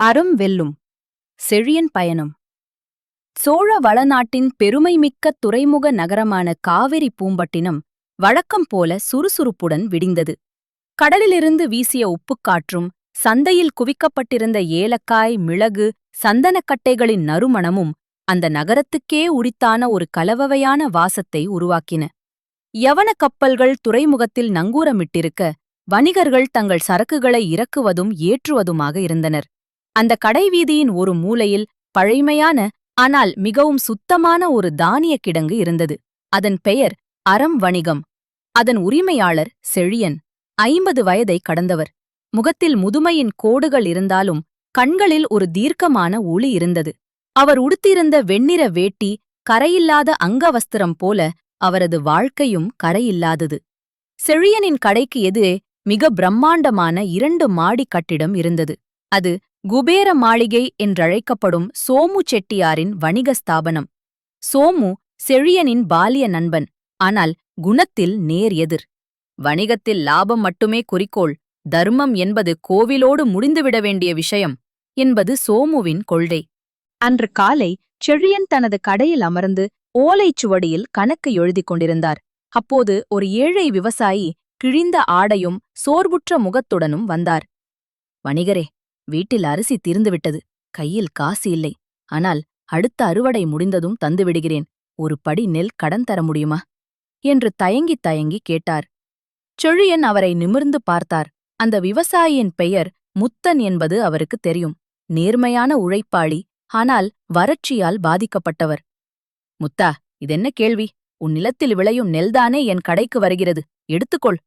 அறம் வெல்லும். செழியன் பயணம். சோழ வளநாட்டின் பெருமைமிக்க துறைமுக நகரமான காவிரி பூம்பட்டினம் வழக்கம் போல சுறுசுறுப்புடன் விடிந்தது. கடலிலிருந்து வீசிய உப்புக்காற்றும் சந்தையில் குவிக்கப்பட்டிருந்த ஏலக்காய் மிளகு சந்தனக்கட்டைகளின் நறுமணமும் அந்த நகரத்துக்கே உரித்தான ஒரு கலவவையான வாசத்தை உருவாக்கின. யவன கப்பல்கள் துறைமுகத்தில் நங்கூரமிட்டிருக்க வணிகர்கள் தங்கள் சரக்குகளை இறக்குவதும் ஏற்றுவதுமாக இருந்தனர். அந்த கடைவீதியின் ஒரு மூலையில் பழைமையான ஆனால் மிகவும் சுத்தமான ஒரு தானிய கிடங்கு இருந்தது. அதன் பெயர் அறம் வணிகம். அதன் உரிமையாளர் செழியன். ஐம்பது வயதை கடந்தவர். முகத்தில் முதுமையின் கோடுகள் இருந்தாலும் கண்களில் ஒரு தீர்க்கமான ஒளி இருந்தது. அவர் உடுத்திருந்த வெண்ணிற வேட்டி கரையில்லாத அங்கவஸ்திரம் போல அவரது வாழ்க்கையும் கரையில்லாதது. செழியனின் கடைக்கு எதிரே மிக பிரம்மாண்டமான இரண்டு மாடி கட்டிடம் இருந்தது. அது குபேர மாளிகை என்றழைக்கப்படும் சோமு செட்டியாரின் வணிக ஸ்தாபனம். சோமு செழியனின் பாலிய நண்பன் ஆனால் குணத்தில் நேர் எதிர். வணிகத்தில் லாபம் மட்டுமே குறிக்கோள் தர்மம் என்பது கோவிலோடு முடிந்துவிட வேண்டிய விஷயம் என்பது சோமுவின் கொள்கை. அன்று காலை செழியன் தனது கடையில் அமர்ந்து ஓலைச்சுவடியில் கணக்கு எழுதிக் கொண்டிருந்தார். அப்போது ஒரு ஏழை விவசாயி கிழிந்த ஆடையும் சோர்வுற்ற முகத்துடனும் வந்தார். வணிகரே வீட்டில் அரிசி தீர்ந்துவிட்டது கையில் காசு இல்லை. ஆனால் அடுத்த அறுவடை முடிந்ததும் தந்துவிடுகிறேன் ஒரு படி நெல் கடன் தர முடியுமா? என்று தயங்கித் தயங்கி கேட்டார். செழியன் அவரை நிமிர்ந்து பார்த்தார். அந்த விவசாயியின் பெயர் முத்தன் என்பது அவருக்கு தெரியும். நேர்மையான உழைப்பாளி ஆனால் வறட்சியால் பாதிக்கப்பட்டவர். முத்தா இதென்ன கேள்வி? உன் நிலத்தில் விளையும் நெல்தானே என் கடைக்கு வருகிறது. எடுத்துக்கொள்.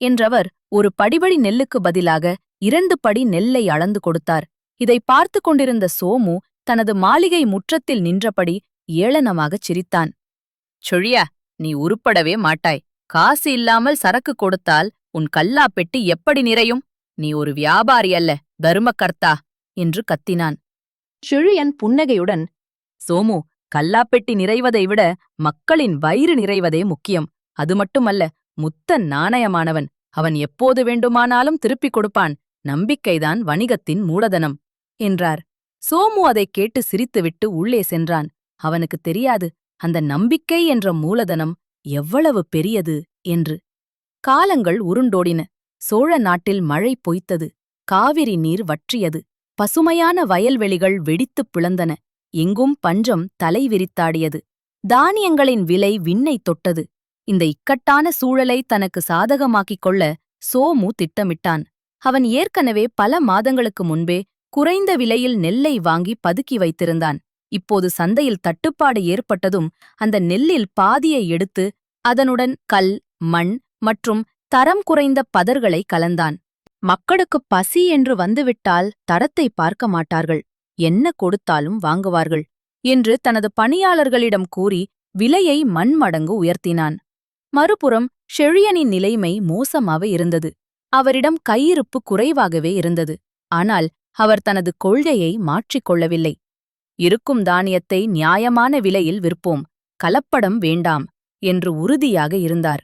என்றவர் ஒரு படிபடி நெல்லுக்கு பதிலாக இரண்டு படி நெல்லை அளந்து கொடுத்தார். இதை பார்த்து கொண்டிருந்த சோமு தனது மாளிகை முற்றத்தில் நின்றபடி ஏளனமாகச் சிரித்தான். சொழியா நீ உருப்படவே மாட்டாய். காசு இல்லாமல் சரக்கு கொடுத்தால் உன் கல்லா பெட்டி எப்படி நிறையும்? நீ ஒரு வியாபாரி அல்ல தருமகர்த்தா என்று கத்தினான். சுழியன் புன்னகையுடன் சோமு கல்லாப்பெட்டி நிறைவதை விட மக்களின் வயிறு நிறைவதே முக்கியம். அது மட்டுமல்ல முத்தன் நாணயமானவன். அவன் எப்போது வேண்டுமானாலும் திருப்பிக் கொடுப்பான். நம்பிக்கைதான் வணிகத்தின் மூலதனம் என்றார். சோமு அதைக் கேட்டு சிரித்துவிட்டு உள்ளே சென்றான். அவனுக்கு தெரியாது அந்த நம்பிக்கை என்ற மூலதனம் எவ்வளவு பெரியது என்று. காலங்கள் உருண்டோடின. சோழ நாட்டில் மழை பொய்த்தது காவிரி நீர் வற்றியது பசுமையான வயல்வெளிகள் வெடித்துப் பிளந்தன எங்கும் பஞ்சம் தலை விரித்தாடியது. தானியங்களின் விலை விண்ணை தொட்டது. இந்த இக்கட்டான சூழலை தனக்கு சாதகமாக்கிக் கொள்ள சோமு திட்டமிட்டான். அவன் ஏற்கனவே பல மாதங்களுக்கு முன்பே குறைந்த விலையில் நெல்லை வாங்கி பதுக்கி வைத்திருந்தான். இப்போது சந்தையில் தட்டுப்பாடு ஏற்பட்டதும் அந்த நெல்லில் பாதியை எடுத்து அதனுடன் கல் மண் மற்றும் தரம் குறைந்த பதர்களை கலந்தான். மக்களுக்குப் பசி என்று வந்துவிட்டால் தரத்தை பார்க்க மாட்டார்கள். என்ன கொடுத்தாலும் வாங்குவார்கள் என்று தனது பணியாளர்களிடம் கூறி விலையை மண்மடங்கு உயர்த்தினான். மறுபுறம் ஷெழியனின் நிலைமை மோசமாக இருந்தது. அவரிடம் கையிருப்பு குறைவாகவே இருந்தது. ஆனால் அவர் தனது கொள்கையை மாற்றிக் கொள்ளவில்லை. இருக்கும் தானியத்தை நியாயமான விலையில் விற்போம் கலப்படம் வேண்டாம் என்று உறுதியாக இருந்தார்.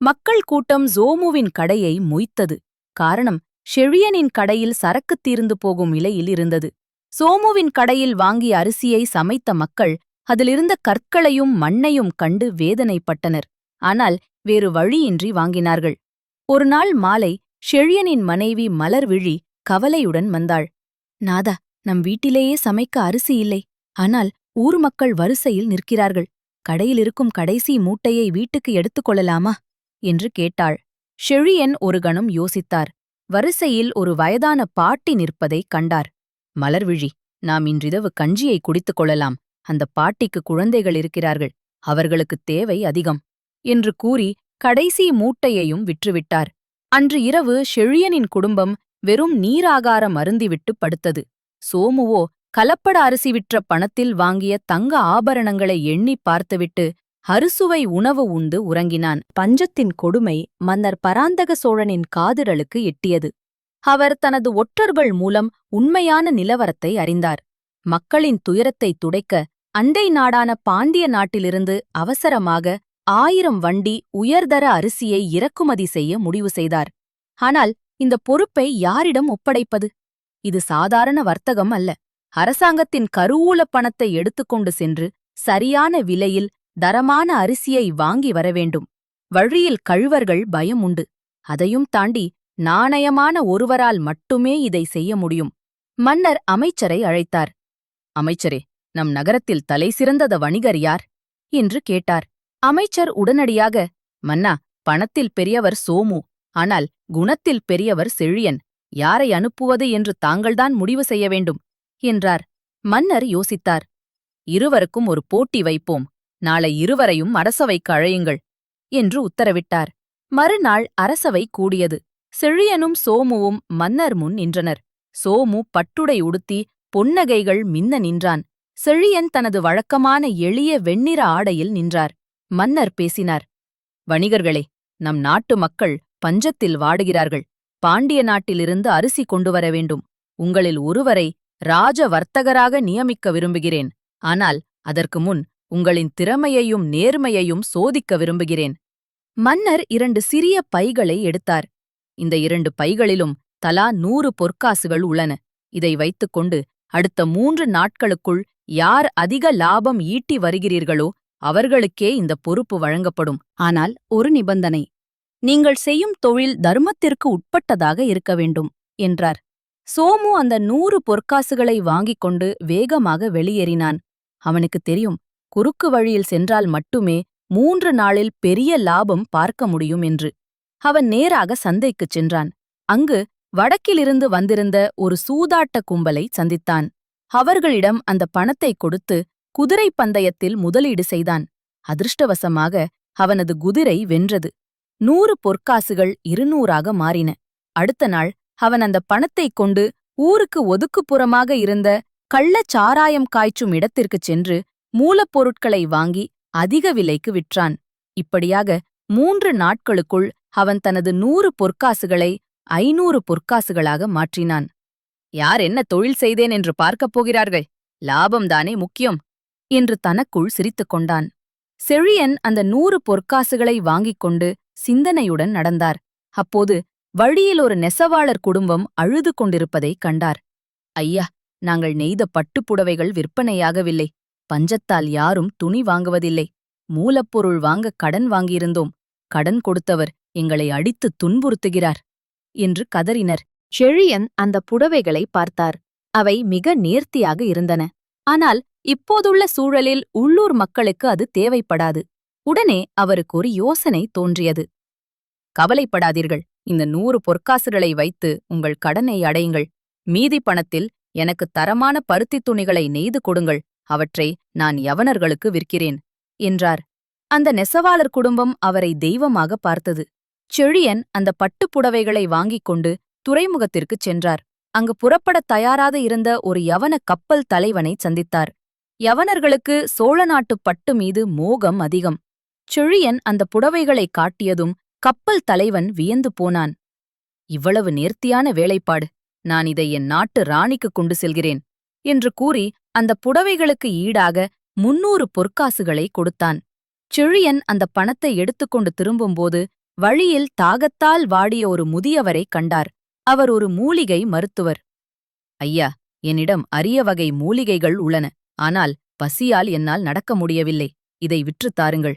மக்கள் கூட்டம் ஜோமுவின் கடையை மொய்த்தது. காரணம் ஷெழியனின் கடையில் சரக்கு தீர்ந்து போகும் நிலையில் இருந்தது. சோமுவின் கடையில் வாங்கிய அரிசியை சமைத்த மக்கள் அதிலிருந்த கற்களையும் மண்ணையும் கண்டு வேதனைப்பட்டனர். ஆனால் வேறு வழியின்றி வாங்கினார்கள். ஒருநாள் மாலை ஷெழியனின் மனைவி மலர்விழி கவலையுடன் வந்தாள். நாதா நம் வீட்டிலேயே சமைக்க அரிசி இல்லை. ஆனால் ஊர் மக்கள் வரிசையில் நிற்கிறார்கள். கடையில் இருக்கும் கடைசி மூட்டையை வீட்டுக்கு எடுத்துக் கொள்ளலாமா? என்று கேட்டாள். ஷெழியன் ஒரு கணம் யோசித்தார். வரிசையில் ஒரு வயதான பாட்டி நிற்பதைக் கண்டார். மலர்விழி நாம் இன்றிரவு கஞ்சியை குடித்துக் கொள்ளலாம். அந்த பாட்டிக்கு குழந்தைகள் இருக்கிறார்கள். அவர்களுக்குத் தேவை அதிகம் என்று கூறி கடைசி மூட்டையையும் விற்றுவிட்டார். அன்று இரவு ஷெழியனின் குடும்பம் வெறும் நீராகாரம் அருந்திவிட்டு படுத்தது. சோமுவோ கலப்பட அரிசி விற்ற பணத்தில் வாங்கிய தங்க ஆபரணங்களை எண்ணி பார்த்துவிட்டு அறுசுவை உணவு உண்டு உறங்கினான். பஞ்சத்தின் கொடுமை மன்னர் பராந்தக சோழனின் காதிரலுக்கு எட்டியது. அவர் தனது ஒற்றர்கள் மூலம் உண்மையான நிலவரத்தை அறிந்தார். மக்களின் துயரத்தை துடைக்க அண்டை நாடான பாண்டிய நாட்டிலிருந்து அவசரமாக ஆயிரம் வண்டி உயர்தர அரிசியை இறக்குமதி செய்ய முடிவு செய்தார். ஆனால் இந்த பொறுப்பை யாரிடம் ஒப்படைப்பது? இது சாதாரண வர்த்தகம் அல்ல. அரசாங்கத்தின் கருவூல பணத்தை எடுத்துக்கொண்டு சென்று சரியான விலையில் தரமான அரிசியை வாங்கி வரவேண்டும் வழியில் கழுவர்கள் பயம் உண்டு. அதையும் தாண்டி நாணயமான ஒருவரால் மட்டுமே இதை செய்ய முடியும். மன்னர் அமைச்சரை அழைத்தார். அமைச்சரே நம் நகரத்தில் தலைசிறந்தத வணிகர் யார்? என்று கேட்டார். அமைச்சர் உடனடியாக மன்னா பணத்தில் பெரியவர் சோமு ஆனால் குணத்தில் பெரியவர் செழியன் யாரை அனுப்புவது என்று தாங்கள்தான் முடிவு செய்ய வேண்டும்? என்றார். மன்னர் யோசித்தார். இருவருக்கும் ஒரு போட்டி வைப்போம். நாளை இருவரையும் அரசவைக்கு அழையுங்கள் என்று உத்தரவிட்டார். மறுநாள் அரசவை கூடியது. செழியனும் சோமுவும் மன்னர் முன் நின்றனர். சோமு பட்டுடை உடுத்தி பொன்னகைகள் மின்ன நின்றான். செழியன் தனது வழக்கமான எளிய வெண்ணிற ஆடையில் நின்றார். மன்னர் பேசினார். வணிகர்களே நம் நாட்டு மக்கள் பஞ்சத்தில் வாடுகிறார்கள். பாண்டிய நாட்டிலிருந்து அரிசி கொண்டு வர வேண்டும். உங்களில் ஒருவரை ராஜ வர்த்தகராக நியமிக்க விரும்புகிறேன். ஆனால் அதற்கு முன் உங்களின் திறமையையும் நேர்மையையும் சோதிக்க விரும்புகிறேன். மன்னர் இரண்டு சிறிய பைகளை எடுத்தார். இந்த இரண்டு பைகளிலும் தலா நூறு பொற்காசுகள் உள்ளன. இதை வைத்துக்கொண்டு அடுத்த மூன்று நாட்களுக்குள் யார் அதிக லாபம் ஈட்டி வருகிறீர்களோ அவர்களுக்கே இந்த பொறுப்பு வழங்கப்படும். ஆனால் ஒரு நிபந்தனை. நீங்கள் செய்யும் தொழில் தர்மத்திற்கு உட்பட்டதாக இருக்க வேண்டும் என்றார். சோமு அந்த நூறு பொற்காசுகளை வாங்கிக் கொண்டு வேகமாக வெளியேறினான். அவனுக்கு தெரியும் குறுக்கு வழியில் சென்றால் மட்டுமே மூன்று நாளில் பெரிய லாபம் பார்க்க முடியும் என்று. அவன் நேராக சந்தைக்குச் சென்றான். அங்கு வடக்கிலிருந்து வந்திருந்த ஒரு சூதாட்ட கும்பலை சந்தித்தான். அவர்களிடம் அந்த பணத்தை கொடுத்து குதிரை பந்தயத்தில் முதலீடு செய்தான். அதிர்ஷ்டவசமாக அவனது குதிரை வென்றது. நூறு பொற்காசுகள் இருநூறாக மாறின. அடுத்த நாள் அவன் அந்த பணத்தைக் கொண்டு ஊருக்கு ஒதுக்குப்புறமாக இருந்த கள்ளச் சாராயம் காய்ச்சும் இடத்திற்குச் சென்று மூலப்பொருட்களை வாங்கி அதிக விலைக்கு விற்றான். இப்படியாக மூன்று நாட்களுக்குள் அவன் தனது நூறு பொற்காசுகளை ஐநூறு பொற்காசுகளாக மாற்றினான். யார் என்ன தொழில் செய்தேன் என்று பார்க்கப் போகிறார்கள்? லாபம்தானே முக்கியம். என்று தனக்குள் சிரித்துக் கொண்டான். செழியன் அந்த நூறு பொற்காசுகளை வாங்கிக் கொண்டு சிந்தனையுடன் நடந்தார். அப்போது வழியில் ஒரு நெசவாளர் குடும்பம் அழுது கொண்டிருப்பதைக் கண்டார். ஐயா நாங்கள் நெய்த பட்டுப்புடவைகள் விற்பனையாகவில்லை. பஞ்சத்தால் யாரும் துணி வாங்குவதில்லை. மூலப்பொருள் வாங்க கடன் வாங்கியிருந்தோம். கடன் கொடுத்தவர் எங்களை அடித்து துன்புறுத்துகிறார் என்று கதறினர். செழியன் அந்த புடவைகளை பார்த்தார். அவை மிக நேர்த்தியாக இருந்தன. ஆனால் இப்போதுள்ள சூழலில் உள்ளூர் மக்களுக்கு அது தேவைப்படாது. உடனே அவருக்கு ஒரு யோசனை தோன்றியது. கவலைப்படாதீர்கள். இந்த நூறு பொற்காசுகளை வைத்து உங்கள் கடனை அடையுங்கள். மீதி பணத்தில் எனக்கு தரமான பருத்தித் துணிகளை நெய்து கொடுங்கள். அவற்றை நான் யவனர்களுக்கு விற்கிறேன் என்றார். அந்த நெசவாளர் குடும்பம் அவரை தெய்வமாக பார்த்தது. செழியன் அந்த பட்டுப் புடவைகளை வாங்கிக் கொண்டு துறைமுகத்திற்குச் சென்றார். அங்கு புறப்படத் தயாராக இருந்த ஒரு யவன கப்பல் தலைவனை சந்தித்தார். யவனர்களுக்கு சோழ நாட்டுப் பட்டு மீது மோகம் அதிகம். செழியன் அந்த புடவைகளைக் காட்டியதும் கப்பல் தலைவன் வியந்து போனான். இவ்வளவு நேர்த்தியான வேலைப்பாடு. நான் இதை என் நாட்டு ராணிக்கு கொண்டு செல்கிறேன் என்று கூறி அந்த புடவைகளுக்கு ஈடாக முன்னூறு பொற்காசுகளை கொடுத்தான். செழியன் அந்த பணத்தை எடுத்துக்கொண்டு திரும்பும்போது வழியில் தாகத்தால் வாடிய ஒரு முதியவரைக் கண்டார். அவர் ஒரு மூலிகை மருத்துவர். ஐயா என்னிடம் அரிய வகை மூலிகைகள் உள்ளன. ஆனால் பசியால் என்னால் நடக்க முடியவில்லை. இதை விற்றுத் தாருங்கள்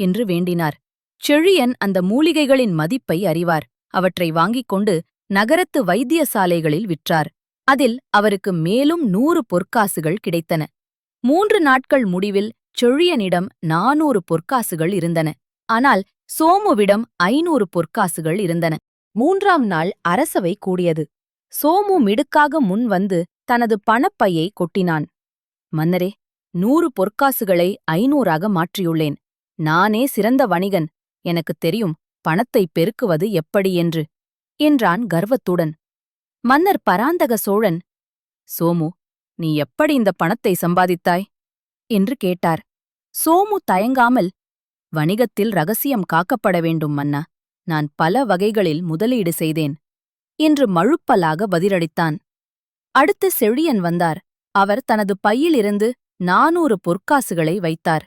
என்று வேண்டினார். செழியன் அந்த மூலிகைகளின் மதிப்பை அறிவார். அவற்றை வாங்கிக் கொண்டு நகரத்து வைத்தியசாலைகளில் விற்றார். அதில் அவருக்கு மேலும் நூறு பொற்காசுகள் கிடைத்தன. மூன்று நாட்கள் முடிவில் செழியனிடம் நானூறு பொற்காசுகள் இருந்தன. ஆனால் சோமுவிடம் ஐநூறு பொற்காசுகள் இருந்தன. மூன்றாம் நாள் அரசவை கூடியது. சோமு மிடுக்காக முன் வந்து தனது பணப்பையை கொட்டினான். மன்னரே நூறு பொற்காசுகளை ஐநூறாக மாற்றியுள்ளேன். நானே சிறந்த வணிகன். எனக்குத் தெரியும் பணத்தை பெருக்குவது எப்படி என்று என்றான் கர்வத்துடன். மன்னர் பராந்தக சோழன் சோமு நீ எப்படி இந்த பணத்தை சம்பாதித்தாய்? என்று கேட்டார். சோமு தயங்காமல் வணிகத்தில் ரகசியம் காக்கப்பட வேண்டும் மன்னா. நான் பல வகைகளில் முதலீடு செய்தேன் என்று மழுப்பலாக பதிலளித்தான். அடுத்து செழியன் வந்தார். அவர் தனது பையிலிருந்து நானூறு பொற்காசுகளை வைத்தார்.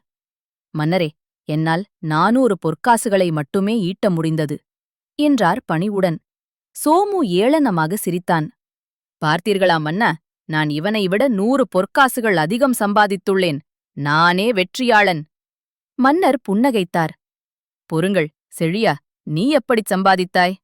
மன்னரே என்னால் நானூறு பொற்காசுகளை மட்டுமே ஈட்ட முடிந்தது என்றார் பணிவுடன். சோமு ஏளனமாக சிரித்தான். பார்த்தீர்களா மன்னா நான் இவனை விட நூறு பொற்காசுகள் அதிகம் சம்பாதித்துள்ளேன். நானே வெற்றியாளன். மன்னர் புன்னகைத்தார். பொறுங்கள் செழியா நீ எப்படிச் சம்பாதித்தாய்?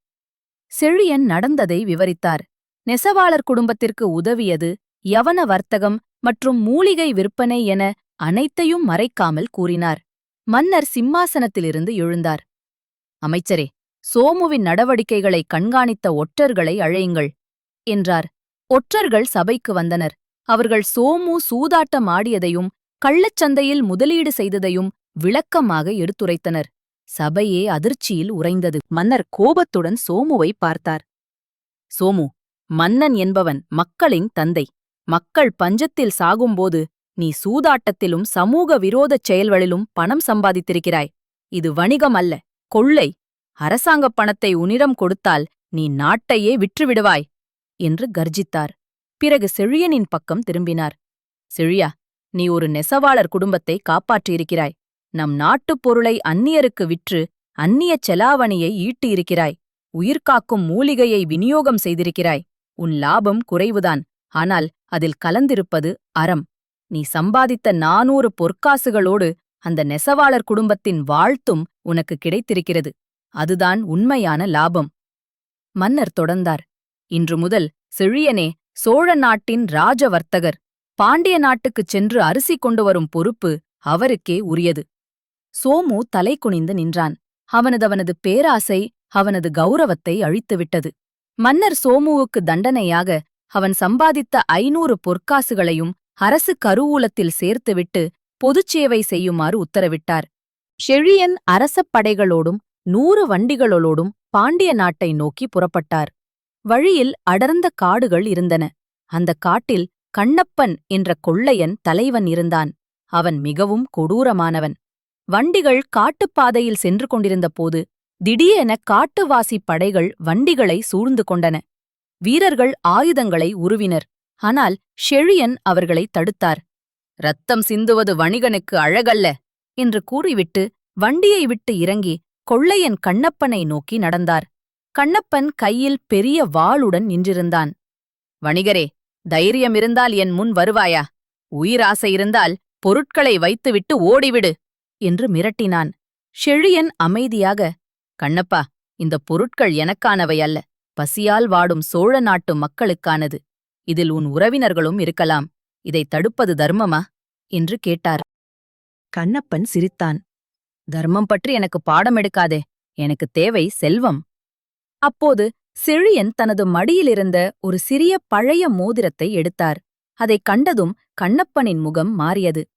செழியன் நடந்ததை விவரித்தார். நெசவாளர் குடும்பத்திற்கு உதவியது யவன வர்த்தகம் மற்றும் மூலிகை விற்பனை என அனைத்தையும் மறைக்காமல் கூறினார். மன்னர் சிம்மாசனத்திலிருந்து எழுந்தார். அமைச்சரே சோமுவின் நடவடிக்கைகளை கண்காணித்த ஒற்றர்களை அழையுங்கள் என்றார். ஒற்றர்கள் சபைக்கு வந்தனர். அவர்கள் சோமு சூதாட்டம் ஆடியதையும் கள்ளச்சந்தையில் முதலீடு செய்ததையும் விளக்கமாக எடுத்துரைத்தனர். சபையே அதிர்ச்சியில் உறைந்தது. மன்னர் கோபத்துடன் சோமுவை பார்த்தார். சோமு மன்னன் என்பவன் மக்களின் தந்தை. மக்கள் பஞ்சத்தில் சாகும்போது நீ சூதாட்டத்திலும் சமூக விரோதச் செயல்களிலும் பணம் சம்பாதித்திருக்கிறாய். இது வணிகம் அல்ல கொள்ளை. அரசாங்கப் பணத்தை உன்னிடம் கொடுத்தால் நீ நாட்டையே விற்றுவிடுவாய் என்று கர்ஜித்தார். பிறகு செழியனின் பக்கம் திரும்பினார். செழியா நீ ஒரு நெசவாளர் குடும்பத்தை காப்பாற்றியிருக்கிறாய். நம் நாட்டுப் பொருளை அந்நியருக்கு விற்று அந்நியச் செலாவணியை ஈட்டியிருக்கிறாய். உயிர்காக்கும் மூலிகையை விநியோகம் செய்திருக்கிறாய். உன் லாபம் குறைவுதான். ஆனால் அதில் கலந்திருப்பது அறம். நீ சம்பாதித்த நானூறு பொற்காசுகளோடு அந்த நெசவாளர் குடும்பத்தின் வாழ்த்தும் உனக்கு கிடைத்திருக்கிறது. அதுதான் உண்மையான லாபம். மன்னர் தொடர்ந்தார். இன்று முதல் செழியனே சோழ நாட்டின் ராஜ வர்த்தகர் பாண்டிய நாட்டுக்குச் சென்று அரிசி கொண்டு வரும் பொறுப்பு அவருக்கே உரியது. சோமு தலை குனிந்து நின்றான். அவனது அவனது பேராசை அவனது கௌரவத்தை அழித்துவிட்டது. மன்னர் சோமுவுக்கு தண்டனையாக அவன் சம்பாதித்த ஐநூறு பொற்காசுகளையும் அரசு கருவூலத்தில் சேர்த்துவிட்டு பொதுச்சேவை செய்யுமாறு உத்தரவிட்டார். ஷெழியன் அரசப் படைகளோடும் நூறு வண்டிகளோடும் பாண்டிய நாட்டை நோக்கி புறப்பட்டார். வழியில் அடர்ந்த காடுகள் இருந்தன. அந்தக் காட்டில் கண்ணப்பன் என்ற கொள்ளையன் தலைவன் இருந்தான். அவன் மிகவும் கொடூரமானவன். வண்டிகள் காட்டுப்பாதையில் சென்று கொண்டிருந்தபோது திடீரென காட்டுவாசிப் படைகள் வண்டிகளை சூழ்ந்து கொண்டன. வீரர்கள் ஆயுதங்களை உருவினர். ஆனால் ஷெழியன் அவர்களை தடுத்தார். ரத்தம் சிந்துவது வணிகனுக்கு அழகல்ல என்று கூறிவிட்டு வண்டியை விட்டு இறங்கி கொள்ளையன் கண்ணப்பனை நோக்கி நடந்தார். கண்ணப்பன் கையில் பெரிய வாளுடன் நின்றிருந்தான். வணிகரே தைரியம் இருந்தால் என் முன் வருவாயா? உயிராசை இருந்தால் பொருட்களை வைத்துவிட்டு ஓடிவிடு. என்று மிரட்டினான். ஷெழியன் அமைதியாக கண்ணப்பா இந்த பொருட்கள் எனக்கானவை அல்ல. பசியால் வாடும் சோழ நாட்டு மக்களுக்கானது. இதில் உன் உறவினர்களும் இருக்கலாம். இதை தடுப்பது தர்மமா? என்று கேட்டார். கண்ணப்பன் சிரித்தான். தர்மம் பற்றி எனக்கு பாடம் எடுக்காதே. எனக்கு தேவை செல்வம். அப்போது செழியன் தனது மடியிலிருந்த ஒரு சிறிய பழைய மோதிரத்தை எடுத்தார். அதைக் கண்டதும் கண்ணப்பனின் முகம் மாறியது.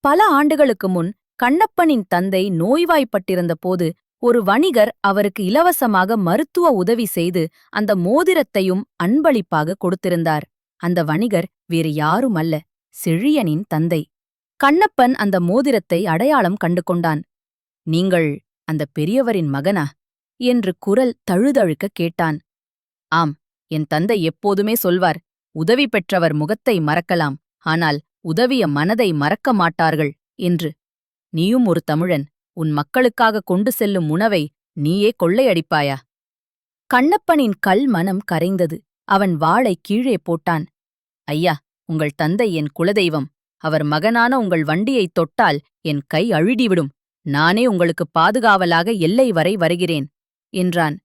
பல ஆண்டுகளுக்கு முன் கண்ணப்பனின் தந்தை நோய்வாய்ப்பட்டிருந்த போது ஒரு வணிகர் அவருக்கு இலவசமாக மருத்துவ உதவி செய்து அந்த மோதிரத்தையும் அன்பளிப்பாக கொடுத்திருந்தார். அந்த வணிகர் வேறு யாரும் அல்ல செழியனின் தந்தை. கண்ணப்பன் அந்த மோதிரத்தை அடையாளம் கண்டு கொண்டான். நீங்கள் அந்த பெரியவரின் மகனா? என்று குரல் தழுதழுக்க கேட்டான். ஆம் என் தந்தை எப்போதுமே சொல்வார் உதவி பெற்றவர் முகத்தை மறக்கலாம் ஆனால் உதவிய மனதை மறக்க மாட்டார்கள் என்று நீயும் ஒரு தமிழன் உன் மக்களுக்காக கொண்டு செல்லும் உணவை நீயே கொள்ளையடிப்பாயா? கண்ணப்பனின் கல் மனம் கரைந்தது. அவன் வாளை கீழே போட்டான். ஐயா உங்கள் தந்தை என் குலதெய்வம். அவர் மகனான உங்கள் வண்டியைத் தொட்டால் என் கை அழுடிவிடும் நானே உங்களுக்கு பாதுகாவலாக எல்லை வரை வருகிறேன் என்றான்.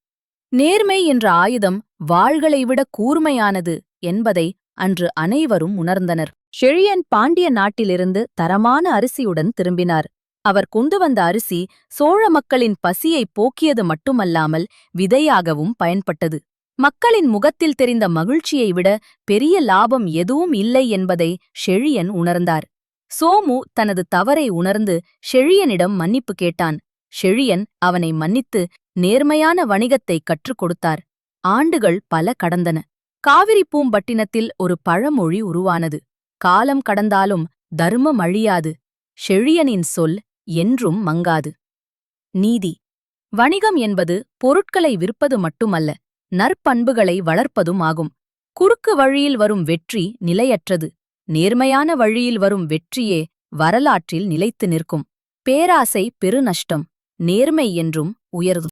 நேர்மை என்ற ஆயுதம் வாள்களை விட கூர்மையானது என்பதை அன்று அனைவரும் உணர்ந்தனர். ஷெழியன் பாண்டிய நாட்டிலிருந்து தரமான அரிசியுடன் திரும்பினார். அவர் கொண்டு வந்த அரிசி சோழ மக்களின் பசியைப் போக்கியது மட்டுமல்லாமல் விதையாகவும் பயன்பட்டது. மக்களின் முகத்தில் தெரிந்த மகிழ்ச்சியை விட பெரிய லாபம் எதுவும் இல்லை என்பதை ஷெழியன் உணர்ந்தார். சோமு தனது தவறை உணர்ந்து ஷெழியனிடம் மன்னிப்பு கேட்டான். ஷெழியன் அவனை மன்னித்து நேர்மையான வணிகத்தைக் கற்றுக் கொடுத்தார். ஆண்டுகள் பல கடந்தன. காவிரி பூம்பட்டினத்தில் ஒரு பழமொழி உருவானது. காலம் கடந்தாலும் தர்மம் அழியாது. ஷெழியனின் சொல் என்றும் மங்காது. நீதி. வணிகம் என்பது பொருட்களை விற்பது மட்டுமல்ல நற்பண்புகளை வளர்ப்பதும் ஆகும். குறுக்கு வழியில் வரும் வெற்றி நிலையற்றது. நேர்மையான வழியில் வரும் வெற்றியே வரலாற்றில் நிலைத்து நிற்கும். பேராசை பெருநஷ்டம் நேர்மை என்றும் உயர்தும்